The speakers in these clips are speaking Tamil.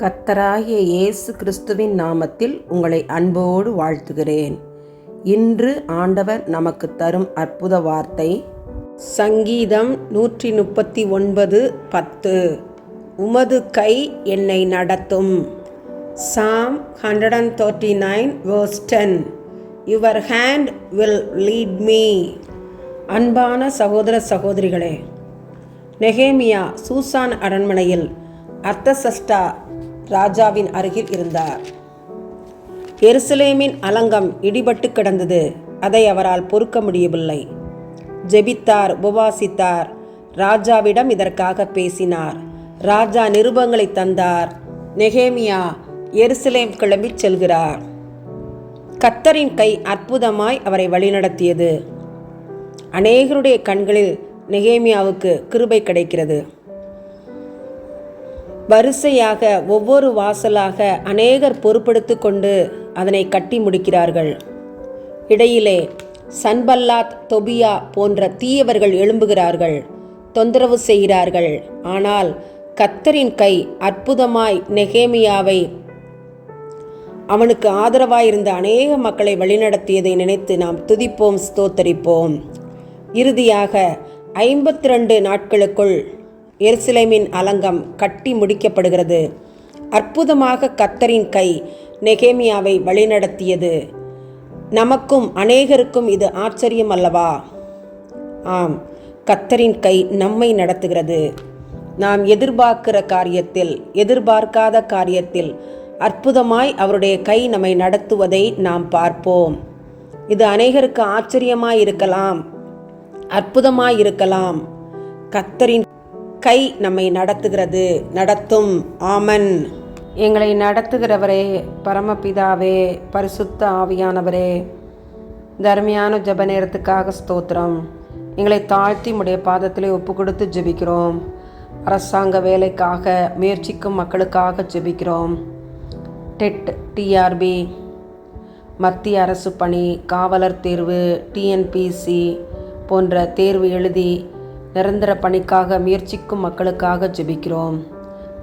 கத்தராகிய இயேசு கிறிஸ்துவின் நாமத்தில் உங்களை அன்போடு வாழ்த்துகிறேன். இன்று ஆண்டவர் நமக்கு தரும் அற்புத வார்த்தை சங்கீதம் நூற்றி முப்பத்தி ஒன்பது பத்து. உமது கை என்னை நடத்தும். Psalm hundred and thirty nine verse ten your hand will lead me அன்பான சகோதர சகோதரிகளே நெகேமியா சூசான் அரண்மனையில் அர்த்தசஸ்டா ராஜாவின் அருகில் இருந்தார். எருசலேமின் அலங்கம் இடிபட்டு கிடந்தது. அதை அவரால் பொறுக்க முடியவில்லை. ஜெபித்தார் உபவாசித்தார். ராஜாவிடம் இதற்காக பேசினார். ராஜா நிருபங்களை தந்தார். நெகேமியா எருசலேம் கிளம்பிச் செல்கிறார். கத்தரின் கை அற்புதமாய் அவரை வழிநடத்தியது. அநேகருடைய கண்களில் நெகேமியாவுக்கு கிருபை கிடைக்கிறது. வரிசையாக ஒவ்வொரு வாசலாக அநேகர் பொறுப்படுத்து கொண்டு அதனை கட்டி முடிக்கிறார்கள். இடையிலே சன்பல்லாத் தொபியா போன்ற தீயவர்கள் எழும்புகிறார்கள். தொந்தரவு செய்கிறார்கள். ஆனால் கத்தரின் கை அற்புதமாய் நெகேமியாவை அவனுக்கு ஆதரவாயிருந்த அநேக மக்களை வழிநடத்தியதை நினைத்து நாம் துதிப்போம் ஸ்தோத்தரிப்போம். இறுதியாக ஐம்பத்தி ரெண்டு நாட்களுக்குள் எருசலேமின் அலங்கம் கட்டி முடிக்கப்படுகிறது. அற்புதமாக கத்தரின் கை நெகேமியாவை வழிநடத்தியது. நமக்கும் அநேகருக்கும் இது ஆச்சரியம் அல்லவா? ஆம் கத்தரின் கை நம்மை நடத்துகிறது. நாம் எதிர்பார்க்கிற காரியத்தில் எதிர்பார்க்காத காரியத்தில் அற்புதமாய் அவருடைய கை நம்மை நடத்துவதை நாம் பார்ப்போம். இது அநேகருக்கு ஆச்சரியமாய் இருக்கலாம் அற்புதமாய் இருக்கலாம். கத்தரின் கை நம்மை நடத்துகிறது. நடத்தும். ஆமன். எங்களை நடத்துகிறவரே பரமபிதாவே பரிசுத்த ஆவியானவரே. தர்மியான ஜப நேரத்துக்காக ஸ்தோத்திரம். எங்களை தாழ்த்தி உடைய பாதத்திலே ஒப்பு கொடுத்து ஜெபிக்கிறோம். அரசாங்க வேலைக்காக முயற்சிக்கும் மக்களுக்காக ஜெபிக்கிறோம். டெட் டிஆர்பி மத்திய அரசு பணி காவலர் தேர்வு டிஎன்பிசி போன்ற தேர்வு எழுதி நிரந்தர பணிக்காக முயற்சிக்கும் மக்களுக்காக ஜெபிக்கிறோம்.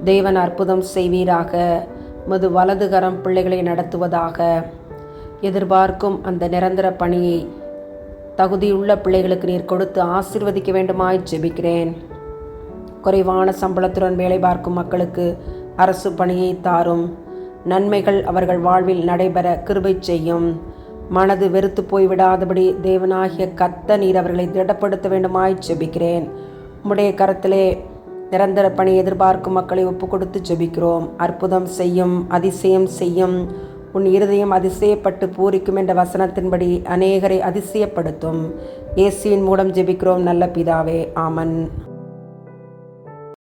தேவன் அற்புதம் செய்வீராக. மது வலதுகரம் பிள்ளைகளை நடத்துவதாக. எதிர்பார்க்கும் அந்த நிரந்தர பணியை தகுதியுள்ள பிள்ளைகளுக்கு நீர் கொடுத்து ஆசிர்வதிக்க வேண்டுமாய் ஜெபிக்கிறேன். குறைவான சம்பளத்துடன் வேலை பார்க்கும் மக்களுக்கு அரசு பணியை தாரும். நன்மைகள் அவர்கள் வாழ்வில் நடைபெற கிருபை செய்யும். மனது வெறுத்து போய்விடாதபடி தேவனாகிய கத்த நீர் அவர்களை திடப்படுத்த வேண்டுமாய் ஜெபிக்கிறேன். உம்முடைய கரத்திலே நிரந்தர பணி எதிர்பார்க்கும் மக்களை ஒப்பு கொடுத்து ஜெபிக்கிறோம். அற்புதம் செய்யும் அதிசயம் செய்யும் உன் இருதயம் அதிசயப்பட்டு பூரிக்கும் என்ற வசனத்தின்படி அநேகரை அதிசயப்படுத்தும். இயேசுவின் மூலம் ஜெபிக்கிறோம் நல்ல பிதாவே. ஆமன்.